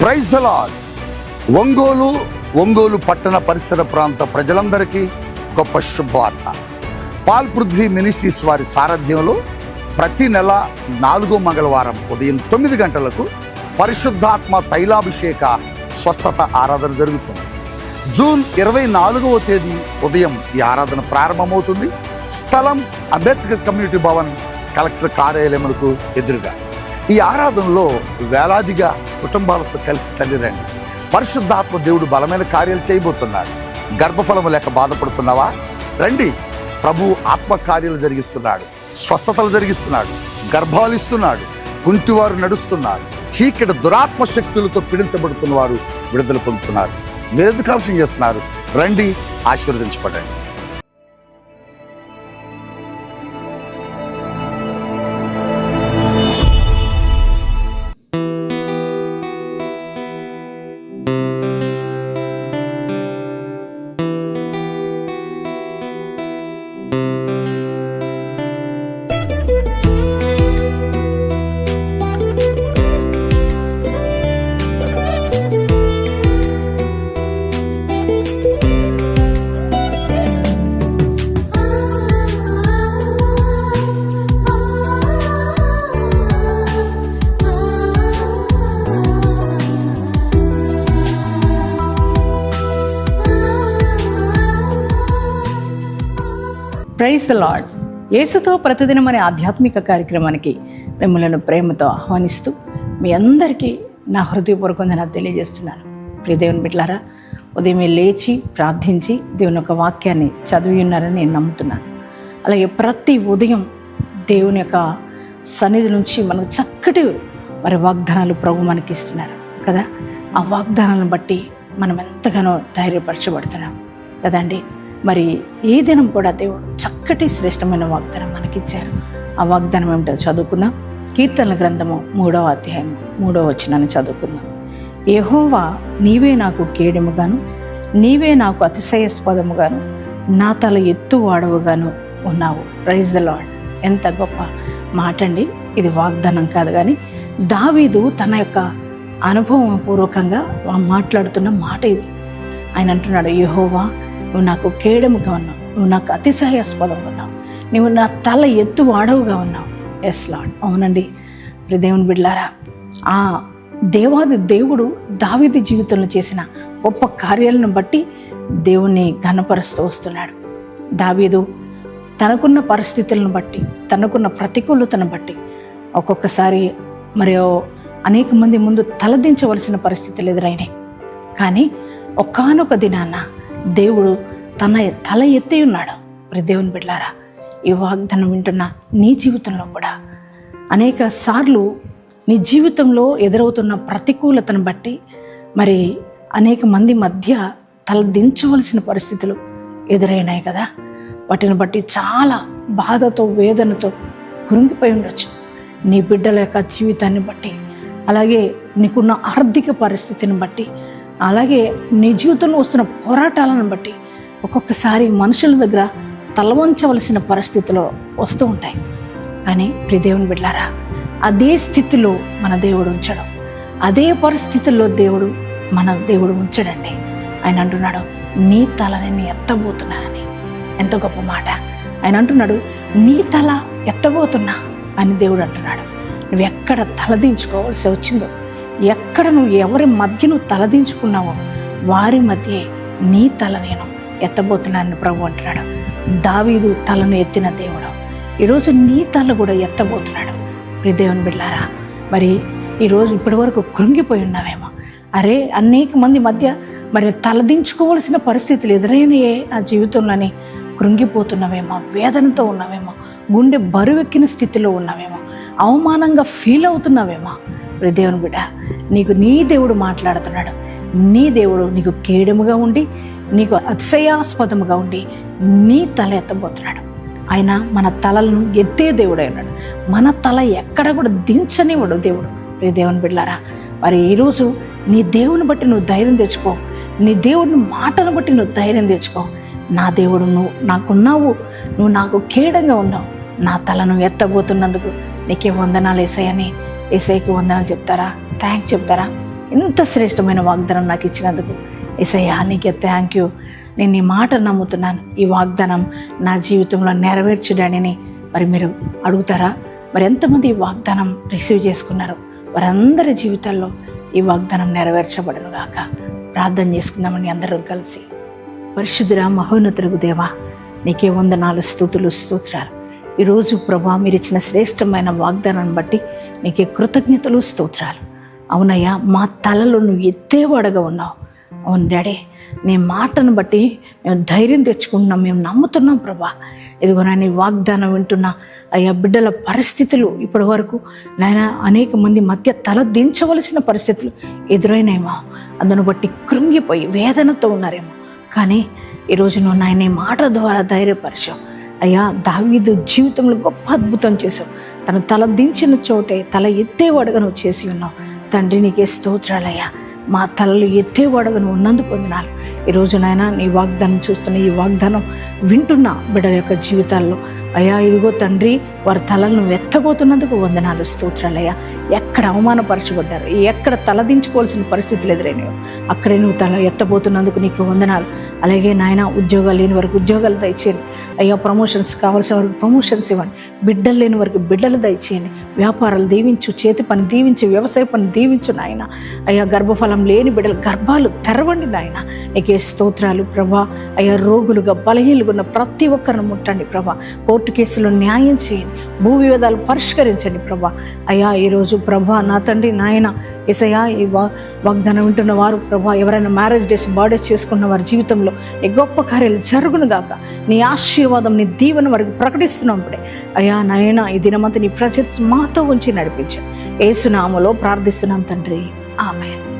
Praise Ongole Ongole పట్టణ పరిసర ప్రాంత ప్రజలందరికీ గొప్ప శుభవార్త. పాల్ పృథ్వీ మినిస్ట్రీస్ వారి సారథ్యంలో ప్రతి నెల నాలుగో మంగళవారం ఉదయం తొమ్మిది గంటలకు పరిశుద్ధాత్మ తైలాభిషేక స్వస్థత ఆరాధన జరుగుతుంది. జూన్ ఇరవై నాలుగవ తేదీ ఉదయం ఈ ఆరాధన ప్రారంభమవుతుంది. స్థలం అంబేద్కర్ కమ్యూనిటీ భవన్ కలెక్టర్ కార్యాలయములకు ఎదురుగా. ఈ ఆరాధనలో వేలాదిగా కుటుంబాలతో కలిసి తల్లిరండి పరిశుద్ధాత్మ దేవుడు బలమైన కార్యాలు చేయబోతున్నాడు. గర్భఫలము లేక బాధపడుతున్నావా? రండి. ప్రభు ఆత్మకార్యాలు జరిగిస్తున్నాడు. స్వస్థతలు జరిగిస్తున్నాడు. గర్భాలు ఇస్తున్నాడు. కుంటివారు నడుస్తున్నారు. చీకటి దురాత్మ శక్తులతో పీడించబడుతున్న వారు విడుదల పొందుతున్నారు. మీరెందుకు ఆలస్యం చేస్తున్నారు? రండి ఆశీర్వదించబడండి. ప్రైజ్ ద లాడ్ యేసుతో ప్రతిదినం అనే ఆధ్యాత్మిక కార్యక్రమానికి మిమ్మల్ని ప్రేమతో ఆహ్వానిస్తూ మీ అందరికీ నా హృదయపూర్వకంగా తెలియజేస్తున్నాను. ప్రియ దేవుని బిడ్లారా ఉదయం లేచి ప్రార్థించి దేవుని యొక్క వాక్యాన్ని చదివి ఉన్నారని నేను నమ్ముతున్నాను. అలాగే ప్రతి ఉదయం దేవుని యొక్క సన్నిధి నుంచి మనకు చక్కటి మరి వాగ్దానాలు ప్రభు మనకి ఇస్తున్నారు. కదా? ఆ వాగ్దానాలను బట్టి మనం ఎంతగానో ధైర్యపరచబడుతున్నాం. కదండి మరి ఈ దినం కూడా దేవుడు చక్కటి శ్రేష్టమైన వాగ్దానం మనకిచ్చారు. ఆ వాగ్దానం ఏమిటో చదువుకుందాం. కీర్తనల గ్రంథము మూడవ అధ్యాయం మూడవ వచనాన్ని చదువుకుందాం. ఏహోవా నీవే నాకు కేడెముగాను నీవే నాకు అతిశయస్పదముగాను నా తల ఎత్తు వాడవుగాను ఉన్నావు. ప్రైజ్ ద లాడ్ ఎంత గొప్ప మాట అండి. ఇది వాగ్దానం కాదు కానీ దావీదు తన యొక్క అనుభవం పూర్వకంగా మాట్లాడుతున్న మాట ఇది. ఆయన అంటున్నాడు యహోవా నువ్వు నాకు కేడముగా ఉన్నావు. నువ్వు నాకు అతిశయాస్పదంగా ఉన్నావు. నువ్వు నా తల ఎత్తు వాడవుగా ఉన్నావు. ఎస్ లాడ్ అవునండి. దేవుని బిడ్లారా ఆ దేవాది దేవుడు దావిది జీవితంలో చేసిన గొప్ప కార్యాలను బట్టి దేవుణ్ణి ఘనపరుస్తూ వస్తున్నాడు. దావీదు తనకున్న పరిస్థితులను బట్టి తనకున్న ప్రతికూలతను బట్టి ఒక్కొక్కసారి మరి అనేక మంది ముందు తలదించవలసిన పరిస్థితులు ఎదురైనాయి. కానీ ఒకానొక దినాన దేవుడు తన తల ఎత్తి ఉన్నాడు. మరి దేవుని బిడ్డారా ఈ వాగ్దానం వింటున్న నీ జీవితంలో కూడా అనేక సార్లు నీ జీవితంలో ఎదురవుతున్న ప్రతికూలతను బట్టి మరి అనేక మంది మధ్య తల దించవలసిన పరిస్థితులు ఎదురైనాయి కదా. వాటిని బట్టి చాలా బాధతో వేదనతో కృంగిపోయి ఉండొచ్చు. నీ బిడ్డల యొక్క జీవితాన్ని బట్టి అలాగే నీకున్న ఆర్థిక పరిస్థితిని బట్టి అలాగే నీ జీవితంలో వస్తున్న పోరాటాలను బట్టి ఒక్కొక్కసారి మనుషుల దగ్గర తలవంచవలసిన పరిస్థితిలో వస్తూ ఉంటాయి. కానీ ప్రిదేవుని బిడ్డారా అదే స్థితిలో మన దేవుడు ఉంచడం అదే పరిస్థితుల్లో దేవుడు మన దేవుడు ఉంచడండి. ఆయన అంటున్నాడు నీ తలని నేను ఎత్తబోతున్నానని. ఎంత గొప్ప మాట. ఆయన అంటున్నాడు నీ తల ఎత్తబోతున్నా అని దేవుడు అంటున్నాడు. నువ్వు ఎక్కడ తలదించుకోవాల్సి వచ్చిందో ఎక్కడ నువ్వు ఎవరి మధ్య నువ్వు తలదించుకున్నావో వారి మధ్య నీ తల నేను ఎత్తబోతున్నానని ప్రభు అంటున్నాడు. దావీదు తలను ఎత్తిన దేవుడు. ఈరోజు నీ తల కూడా ఎత్తబోతున్నాడు. దేవుని బిడ్డారా మరి ఈరోజు ఇప్పటి వరకు కృంగిపోయి ఉన్నావేమో? అరే అనేక మంది మధ్య మరి తలదించుకోవాల్సిన పరిస్థితులు ఎదురైనయే నా జీవితంలోని. కృంగిపోతున్నావేమో వేదనతో ఉన్నావేమో గుండె బరువెక్కిన స్థితిలో ఉన్నావేమో అవమానంగా ఫీల్ అవుతున్నావేమో. ప్రియ దేవుని బిడ్డ నీకు నీ దేవుడు మాట్లాడుతున్నాడు. నీ దేవుడు నీకు కేడముగా ఉండి నీకు అతిశయాస్పదముగా ఉండి నీ తల ఎత్తబోతున్నాడు. ఆయన మన తలలను ఎత్తే దేవుడై ఉన్నాడు. మన తల ఎక్కడ కూడా దించనివ్వడు దేవుడు. ప్రియ దేవుని బిడ్డారా మరి ఈరోజు నీ దేవుని బట్టి నువ్వు ధైర్యం తెచ్చుకో. నీ దేవుడిని మాటను బట్టి నువ్వు ధైర్యం తెచ్చుకో. నా దేవుడు నువ్వు నాకున్నావు నువ్వు నాకు కేడంగా ఉన్నావు. నా తలను ఎత్తబోతున్నందుకు నీకే వందనాలు వేసాయని ఏసైకి వందనాలు చెప్తారా? థ్యాంక్స్ చెప్తారా? ఎంత శ్రేష్టమైన వాగ్దానం నాకు ఇచ్చినందుకు. ఎసయ్యా నీకే థ్యాంక్ యూ నేను నీ మాట నమ్ముతున్నాను. ఈ వాగ్దానం నా జీవితంలో నెరవేర్చడానిని మరి మీరు అడుగుతారా? మరి ఎంతమంది ఈ వాగ్దానం రిసీవ్ చేసుకున్నారు? వారందరి జీవితాల్లో ఈ వాగ్దానం నెరవేర్చబడను గాక. ప్రార్థన చేసుకుందామని అందరూ కలిసి. పరిశుద్ధుర మహోన్నతులకు దేవా నీకే వందనాలు స్థుతులు స్తోత్రాలు. ఈరోజు ప్రభా మీరు ఇచ్చిన శ్రేష్టమైన వాగ్దానాన్ని బట్టి నీకే కృతజ్ఞతలు స్తోత్రాలు. అవునయ్యా మా తలలో నువ్వు ఎత్తేవాడగా ఉన్నావు. అవును డాడీ నీ మాటను బట్టి మేము ధైర్యం తెచ్చుకుంటున్నాం మేము నమ్ముతున్నాం ప్రభా. ఇదిగో నీ వాగ్దానం వింటున్నా అయ్యా బిడ్డల పరిస్థితులు ఇప్పటి వరకు నాయన అనేక మంది మధ్య తల దించవలసిన పరిస్థితులు ఎదురైనాయేమో. అందును బట్టి కృంగిపోయి వేదనతో ఉన్నారేమో. కానీ ఈరోజు నువ్వు నాయన మాట ద్వారా ధైర్యపరిచావు. అయ్యా దావీదు జీవితంలో గొప్ప అద్భుతం చేసావు తను తల దించిన చోటే తల ఎత్తేవాడుగా నువ్వు చేసి ఉన్నావు. తండ్రి నీకే స్తోత్రాలయ్యా. మా తలలు ఎత్తేవాడుగా నువ్వు ఉన్నందుకు పొందినాలు ఈరోజు నాయన నీ వాగ్దానం చూస్తున్న ఈ వాగ్దానం వింటున్న బిడ్డల యొక్క జీవితాల్లో అయ్యా ఇదిగో తండ్రి వారి తలలను ఎత్తబోతున్నందుకు వందనాలు స్తోత్రాలయ్యా. ఎక్కడ అవమానపరచబడ్డారు? ఎక్కడ తలదించుకోవాల్సిన పరిస్థితులు ఎదురైనవి అక్కడే నువ్వు తల ఎత్తబోతున్నందుకు నీకు వందనాలు. అలాగే నాయన ఉద్యోగాలు లేని వరకు ఉద్యోగాలు దయచేయండి. అయ్యా ప్రమోషన్స్ కావాల్సిన వరకు ప్రమోషన్స్ ఇవ్వండి. బిడ్డలు లేని వరకు బిడ్డలు దయచేయండి. వ్యాపారాలు దీవించు చేతి పని దీవించు వ్యవసాయ పని దీవించు నాయన. అయ్యా గర్భఫలం లేని బిడ్డలు గర్భాలు తెరవండి నాయన. నీకే స్తోత్రాలు ప్రభా. అయ్యా రోగులుగా బలహీలుగా ఉన్న ప్రతి ఒక్కరిని ముట్టండి ప్రభా. కోర్టు కేసులో న్యాయం చేయండి. భూ వివాదాలు పరిష్కరించండి ప్రభా. అయ్యా ఈరోజు ప్రభా నా తండ్రి నాయన ఎసయ్యా ఈ వా వాగ్దానం వింటున్న వారు ప్రభా ఎవరైనా మ్యారేజ్ డేస్ బర్త్డేస్ చేసుకున్న వారి జీవితంలో ఈ గొప్ప కార్యాలు జరుగును గాక. నీ ఆశీర్వాదం నీ దీవెన వారికి ప్రకటిస్తున్నాం ఇప్పుడే. అయ్యా నాయన ఈ దినమంతా నీ ప్రజెన్స్ మాతో ఉంచి నడిపించు. ఏసునామలో ప్రార్థిస్తున్నాం తండ్రి. ఆమె